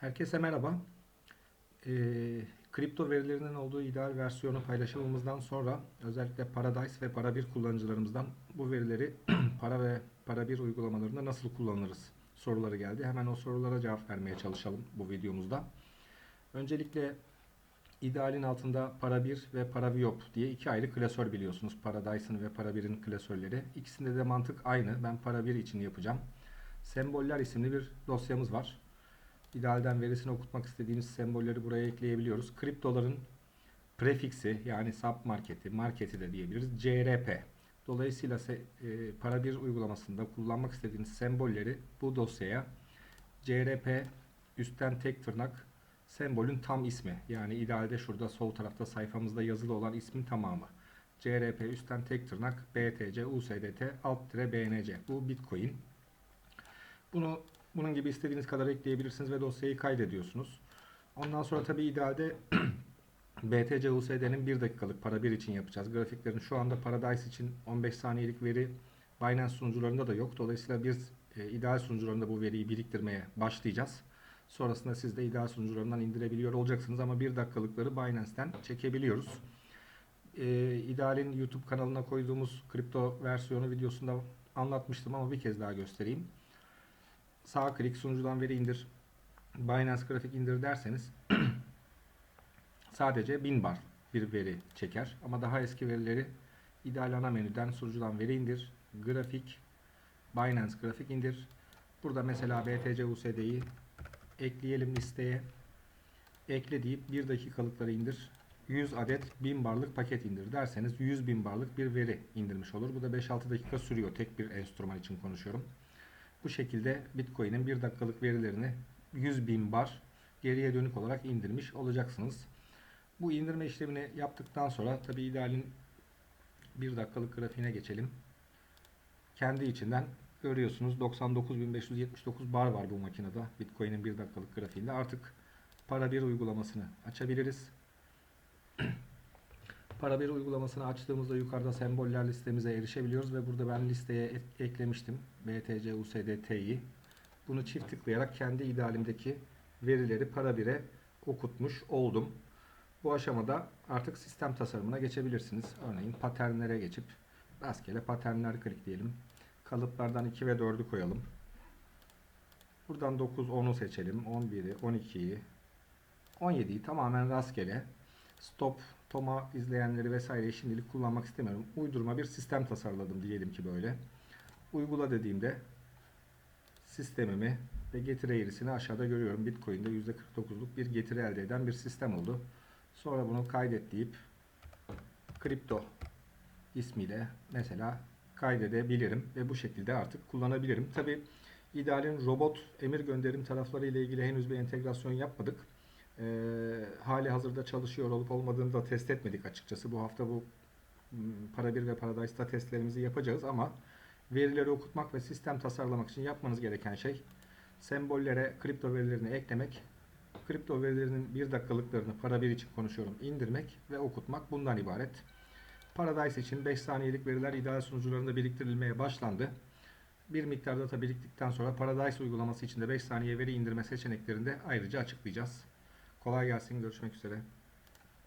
Herkese merhaba. Ee, kripto verilerinin olduğu ideal versiyonu paylaşımımızdan sonra özellikle Paradise ve Para 1 kullanıcılarımızdan bu verileri para ve Para 1 uygulamalarında nasıl kullanırız soruları geldi. Hemen o sorulara cevap vermeye çalışalım bu videomuzda. Öncelikle idealin altında Para 1 ve Para Viop diye iki ayrı klasör biliyorsunuz. Paradise'ın ve Para 1'in klasörleri. İkisinde de mantık aynı. Ben Para 1 için yapacağım. Semboller isimli bir dosyamız var. İdealden verisini okutmak istediğimiz sembolleri buraya ekleyebiliyoruz. Kriptoların prefiksi yani sub marketi, de diyebiliriz. CRP. Dolayısıyla e, para bir uygulamasında kullanmak istediğiniz sembolleri bu dosyaya CRP üstten tek tırnak sembolün tam ismi. Yani idealde şurada sol tarafta sayfamızda yazılı olan ismin tamamı. CRP üstten tek tırnak BTC USDT alt tire BNC. Bu Bitcoin. Bunu bunun gibi istediğiniz kadar ekleyebilirsiniz ve dosyayı kaydediyorsunuz. Ondan sonra tabii idealde BTC USD'nin 1 dakikalık para 1 için yapacağız. Grafiklerin şu anda Paradise için 15 saniyelik veri Binance sunucularında da yok. Dolayısıyla biz e, ideal sunucularında bu veriyi biriktirmeye başlayacağız. Sonrasında siz de ideal sunucularından indirebiliyor olacaksınız ama 1 dakikalıkları Binance'ten çekebiliyoruz. E, idealin YouTube kanalına koyduğumuz kripto versiyonu videosunda anlatmıştım ama bir kez daha göstereyim sağ klik sunucudan veri indir Binance grafik indir derseniz sadece 1000 bar bir veri çeker. Ama daha eski verileri ideal ana menüden sunucudan veri indir grafik Binance grafik indir. Burada mesela BTC USD'yi ekleyelim listeye. Ekle deyip 1 dakikalıkları indir. 100 adet 1000 barlık paket indir derseniz 100 bin barlık bir veri indirmiş olur. Bu da 5-6 dakika sürüyor. Tek bir enstrüman için konuşuyorum. Bu şekilde Bitcoin'in 1 dakikalık verilerini 100 bin bar geriye dönük olarak indirmiş olacaksınız. Bu indirme işlemini yaptıktan sonra tabi idealin 1 dakikalık grafiğine geçelim. Kendi içinden görüyorsunuz 99.579 bar var bu makinede Bitcoin'in 1 dakikalık grafiğinde. Artık para bir uygulamasını açabiliriz. Para bir uygulamasını açtığımızda yukarıda semboller listemize erişebiliyoruz ve burada ben listeye eklemiştim BTC USDT'yi. Bunu çift tıklayarak kendi idealimdeki verileri para bire okutmuş oldum. Bu aşamada artık sistem tasarımına geçebilirsiniz. Örneğin paternlere geçip rastgele paternler klikleyelim. Kalıplardan 2 ve 4'ü koyalım. Buradan 9, 10'u seçelim. 11'i, 12'yi, 17'yi tamamen rastgele stop, toma izleyenleri vesaireyi şimdilik kullanmak istemiyorum. Uydurma bir sistem tasarladım diyelim ki böyle. Uygula dediğimde sistemimi ve getiri eğrisini aşağıda görüyorum. Bitcoin'de %49'luk bir getiri elde eden bir sistem oldu. Sonra bunu kaydet deyip kripto ismiyle mesela kaydedebilirim ve bu şekilde artık kullanabilirim. Tabi idealin robot emir gönderim tarafları ile ilgili henüz bir entegrasyon yapmadık. Ee, hali hazırda çalışıyor olup olmadığını da test etmedik açıkçası. Bu hafta bu m, para 1 ve Paradise'da testlerimizi yapacağız ama verileri okutmak ve sistem tasarlamak için yapmanız gereken şey sembollere kripto verilerini eklemek, kripto verilerinin 1 dakikalıklarını para 1 için konuşuyorum indirmek ve okutmak bundan ibaret. Paradise için 5 saniyelik veriler ideal sunucularında biriktirilmeye başlandı. Bir miktar data biriktikten sonra Paradise uygulaması için de 5 saniye veri indirme seçeneklerini de ayrıca açıklayacağız. Kolay gelsin. Görüşmek üzere.